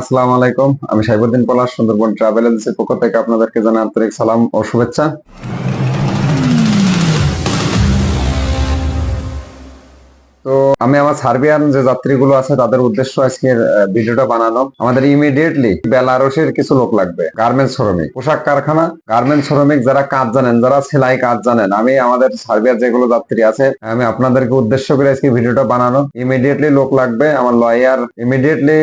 আসসালামু আলাইকুম। আমি সাইবুদ্দিন পলাশ, সুন্দরবন ট্রাভেল এজেন্সির পক্ষ থেকে আপনাদেরকে জানাই আন্তরিক সালাম ও শুভেচ্ছা। তো আমি আমার সার্বিয়ান যে যাত্রীগুলো আছে, তাদের উদ্দেশ্য আজকের ভিডিওটা বানানো আমাদের ইমিডিয়েটলি বেলারসের কিছু লোক লাগবে গার্মেন্টস শ্রমিক। পোশাক কারখানা গার্মেন্টস শ্রমিক যারা কাজ জানেন, যারা সেলাই কাজ জানেন। আমি আমাদের সার্বিয়ার যেগুলো যাত্রী আছে, আমি আপনাদেরকে উদ্দেশ্য করে আজকে ভিডিওটা বানানো ইমিডিয়েটলি লোক লাগবে, আমার লয়ার ইমিডিয়েটলি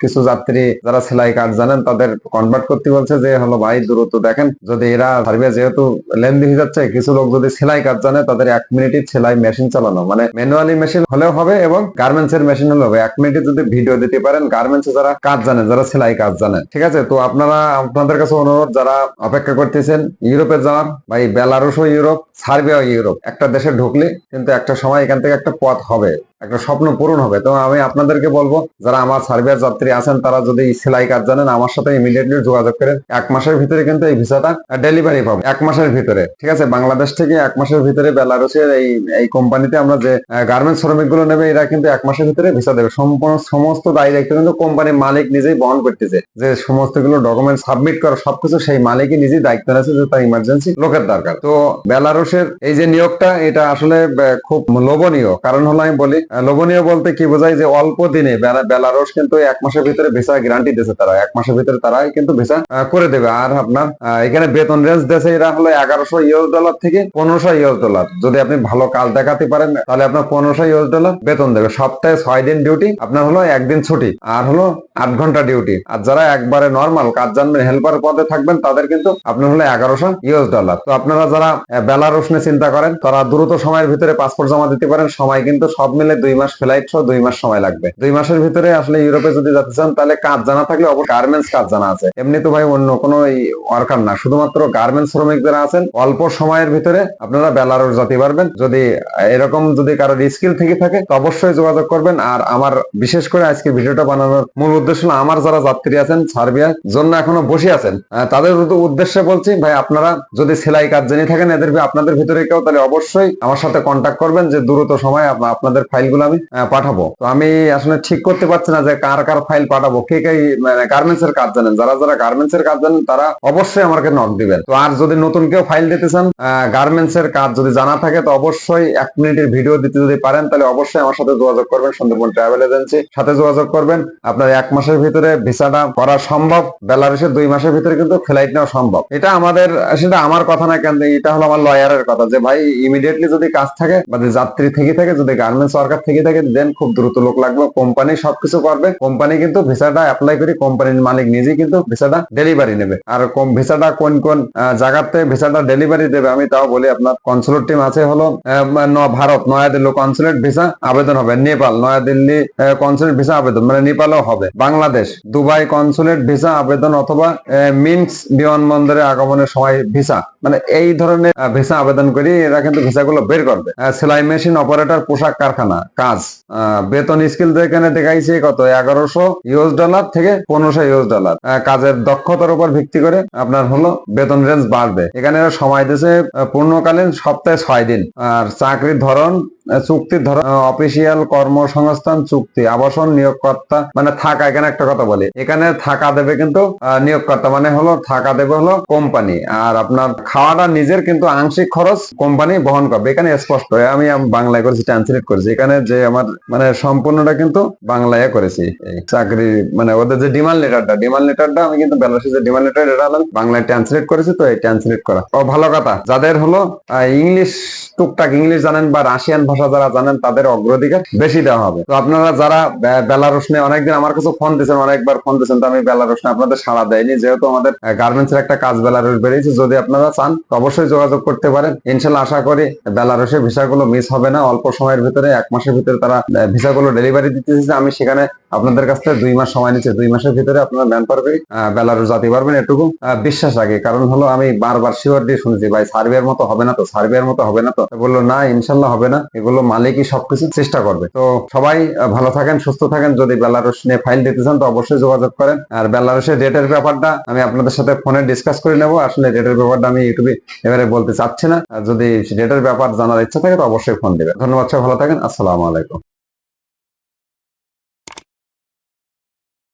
কিছু যাত্রী যারা সেলাই কাজ জানেন, তাদের কনভার্ট করতে বলছে যে হলো ভাই দূরত্ব দেখেন, যদি এরা সার্বিয়া যেহেতু লেন্দি হয়ে যাচ্ছে, কিছু লোক যদি সেলাই কাজ জানে, তাদের এক মিনিটই সেলাই মেশিন চালানো। মানে ম্যানুয়ালি মেশিন হলেও হবে এবং গার্মেন্টস এর মেশিন হলেও হবে। এক মিনিটে যদি ভিডিও দিতে পারেন গার্মেন্টস যারা কাজ জানে, যারা সেলাই কাজ জানে, ঠিক আছে? তো আপনারা, আপনাদের কাছে অনুরোধ, যারা অপেক্ষা করতেছেন, ইউরোপে যাওয়ার বা এই ও ইউরোপ, সার্বিয়াও ইউরোপ, একটা দেশে ঢুকলে কিন্তু একটা সময় এখান থেকে একটা পথ হবে। একটা স্বপ্ন পূরণ হবে। তো আমি আপনাদেরকে বলব, যারা আমার সার্বিয়ার যাত্রী আছেন, তারা যদি সেলাই কাজ জানেন, আমার সাথে ইমিডিয়েটলি যোগাযোগ করেন এক মাসের ভিতরে কিন্তু এই ভিসাটা ডেলিভারি পাবো, এক মাসের ভিতরে। ঠিক আছে? বাংলাদেশ থেকে এক মাসের ভিতরে বেলারুসের এই এই কোম্পানিতে আমরা যে গার্মেন্টস শ্রমিকগুলো নেবে, এরা কিন্তু এক মাসের ভিতরে ভিসা দেবে। সম্পূর্ণ সমস্ত দায় দায়িত্ব কিন্তু কোম্পানির মালিক নিজেই বহন করতেছে। যে সমস্তগুলো ডকুমেন্ট সাবমিট করা সবকিছু সেই মালিকই নিজেই দায়িত্ব নিয়েছে যে তার ইমার্জেন্সি লোকের দরকার। তো বেলারুসের এই যে নিয়োগটা, এটা আসলে খুব লোভনীয়। কারণ হলো আমি বলি লোভনীয় বলতে কি বোঝায় যে অল্প দিনে বেলা- বেলারুস কিন্তু এক মাসের ভিতরে ভিসা গ্যারান্টি দিয়েছে তারা। এক মাসের ভিতরে তারাই কিন্তু ভিসা করে দেবে। আর আপনার এখানে বেতন রেঞ্জ দেশে এরা হলো এগারোশো ইউএস ডলার থেকে পনেরোশো ইউএস ডলার যদি আপনি ভালো কাজ দেখাতে পারেন, তাহলে আপনার পনেরোশো ইউএস ডলার বেতন দেবে। সপ্তাহে ছয় দিন ডিউটি আপনার হলো একদিন ছুটি, আর হলো আট ঘণ্টা ডিউটি আর যারা একবারে নর্মাল কাজ জানবেন হেল্পার পদে থাকবেন, তাদের কিন্তু আপনার হলো এগারোশো ইউএস ডলার তো আপনারা যারা বেলারুস নিয়ে চিন্তা করেন, তারা দ্রুত সময়ের ভিতরে পাসপোর্ট জমা দিতে পারেন। সময় কিন্তু সব মিলে দুই মাস ফ্লাইট সহ দুই মাস সময় লাগবে। দুই মাসের ভিতরে আসলে ইউরোপে যদি যেতে চান, তাহলে কাজ জানা থাকলে অবশ্যই গার্মেন্টস কাজ জানা আছে। এমনি তো ভাই অন্য কোনো ওয়ার্কার না। শুধুমাত্র গার্মেন্টস শ্রমিক যারা আছেন, অল্প সময়ের ভিতরে আপনারা বেলারুস যেতে পারবেন। যদি এরকম যদি কারোর স্কিল থেকে থাকে, তো অবশ্যই যোগাযোগ করবেন। আর আমার বিশেষ করে আজকে ভিডিওটা বানানোর মূল উদ্দেশ্য হলো, আমার যারা যাত্রী আছেন সার্বিয়ার জন্য এখনও বসে আছেন তাদের উদ্দেশ্যে বলছি, ভাই আপনারা যদি সেলাই কাজ জেনে থাকেন, এদের আপনাদের ভিতরে কেউ, তাহলে অবশ্যই আমার সাথে কন্ট্যাক্ট করবেন যে দ্রুত সময় আপ- আপনাদের ফাইলগুলো আমি পাঠাবো। তো আমি আসলে ঠিক করতে পারছি না যে কার কার ফাইল পাঠাবো, কে কে মানে গার্মেন্টস এর কাজ জানেন, যারা যারা গার্মেন্টস এর কাজ জানেন, তারা অবশ্যই আমাকে নক দিবেন। তো আর যদি নতুন কেউ ফাইল দিতে চান গার্মেন্টস এর কাজ যদি জানা থাকে, তো অবশ্যই এক মিনিটের ভিডিও দিতে যদি পারেন, তাহলে অবশ্যই আমার সাথে যোগাযোগ করবেন, সুন্দরবন ট্রাভেল এজেন্সি সাথে যোগাযোগ করবেন। আপনার এক মাসের ভিতরে ভিসাটা করা সম্ভব, বেলারুশের দুই মাসের ভিতরে কিন্তু ফ্লাইট নেওয়া সম্ভব। এটা আমাদের, সেটা আমার কথা না, কেন এটা হলো আমার লয়ারের কথা যে, ভাই ইমিডিয়েটলি যদি কাজ থাকে, বা যাত্রী থেকে থাকে যদি গার্মেন্টস ওয়ার্কার থেকে থাকে দেন খুব দ্রুত লোক লাগবে কোম্পানি সবকিছু করবে কোম্পানি কিন্তু ভিসাটা অ্যাপ্লাই করে কোম্পানির মালিক নিজেই কিন্তু ভিসাটা ডেলিভারি নেবে। আর কম ভিসাটা কোন কোন জায়গাতে ভিসাটা ডেলিভারি দেবে, আমি তাও বলি আপনার কনসুলেট টিম আছে হলো ভারত, নয়াদিল্লি কনসুলেট ভিসা আবেদন হবে। নেপাল, নয়াদিল্লি কনসুলেট ভিসা আবেদন মানে নেপালও হবে। বাংলাদেশ, দুবাই কনসুলেট ভিসা আবেদন অথবা মিনস বিমানবন্দরে আগমনের সময় ভিসা মানে এই ধরনের ভিসা আবেদন করি এরা কিন্তু ভিসাগুলো বের করবে। সেলাই মেশিন অপারেটর পোশাক, কারখানা কাজ। বেতন স্কিল তো এখানে দেখাইছে কত? এগারোশো ইউএস ডলার থেকে পনেরোশো ইউএস ডলার কাজের দক্ষতার উপর ভিত্তি করে আপনার হলো বেতন রেঞ্জ বাড়বে। এখানে সময় দিয়েছে পূর্ণকালীন সপ্তাহে ছয় দিন। আর চাকরির ধরন চুক্তির ধরন অফিসিয়াল কর্মসংস্থান চুক্তি, আবাসন নিয়োগকর্তা মানে থাকা, এখানে একটা কথা বলি। এখানে থাকা দেবে কিন্তু নিয়োগকর্তা মানে হলো থাকা দেবে হলো কোম্পানি আর আপনার খাওয়াটা নিজের কিন্তু আংশিক খরচ কোম্পানি বহন করবে। এখানে স্পষ্ট আমি বাংলায় করেছি ট্রান্সলেট করেছি। এখানে যে আমার মানে সম্পূর্ণটা কিন্তু বাংলায় করেছি। চাকরি মানে ওদের যে ডিমান্ড লেটারটা ডিমান্ড লেটারটা আমি কিন্তু বেলারসের যে ডিমান্ড লেটার এটা হলাম বাংলায় ট্রান্সলেট করেছি, তো এই ট্রান্সলেট করা। ও, ভালো কথা। যাদের হলো ইংলিশ টুকটাক, ইংলিশ জানেন বা রাশিয়ান যারা জানেন, তাদের অগ্রাধিকার বেশি দেওয়া হবে। তো আপনারা যারা বে- বেলারুস নিয়ে অনেকদিন আমার কাছে ফোন দিয়েছেন, অনেকবার ফোন দিয়েছেন, তো আমি বেলারুস নিয়ে আপনাদের সাড়া দেয়নি যেহেতু আমাদের গার্মেন্টস এর একটা কাজ বেলারুস বেরিয়েছে, যদি আপনারা চান অবশ্যই যোগাযোগ করতে পারেন। ইনশাল্লাহ আশা করি বেলারুসের ভিসাগুলো মিস হবে না। অল্প সময়ের ভিতরে, এক মাসের ভিতরে তারা ভিসাগুলো ডেলিভারি দিতেছে আমি সেখানে আপনাদের কাছ থেকে দুই মাস সময় নিচ্ছে। দুই মাসের ভিতরে আপনারা ম্যান পার করে বেলারুস যেতে পারবেন এটুকু বিশ্বাস রাখি। কারণ হলো আমি বারবার শিওর দিয়ে শুনেছি, ভাই সার্বিয়ার মতো হবে না তো সার্বিয়ার মতো হবে না তো? বলল, না, ইনশাল্লাহ হবে না। এগুলো মালিকই সবকিছু চেষ্টা করবে। তো সবাই ভালো থাকেন, সুস্থ থাকেন। যদি বেলারুশ নিয়ে ফাইল দিতে চান তো অবশ্যই যোগাযোগ করেন। আর বেলারুশের রেটের ব্যাপারটা আমি আপনাদের সাথে ফোনে ডিসকাস করে নেব। আসলে রেটের ব্যাপারটা আমি ইউটিউবে এবারে বলতে চাচ্ছি না। যদি রেটের ব্যাপার জানার ইচ্ছা থাকে, তো অবশ্যই ফোন দেবে ধন্যবাদ সবাই, ভালো থাকেন। আসসালামু আলাইকুম।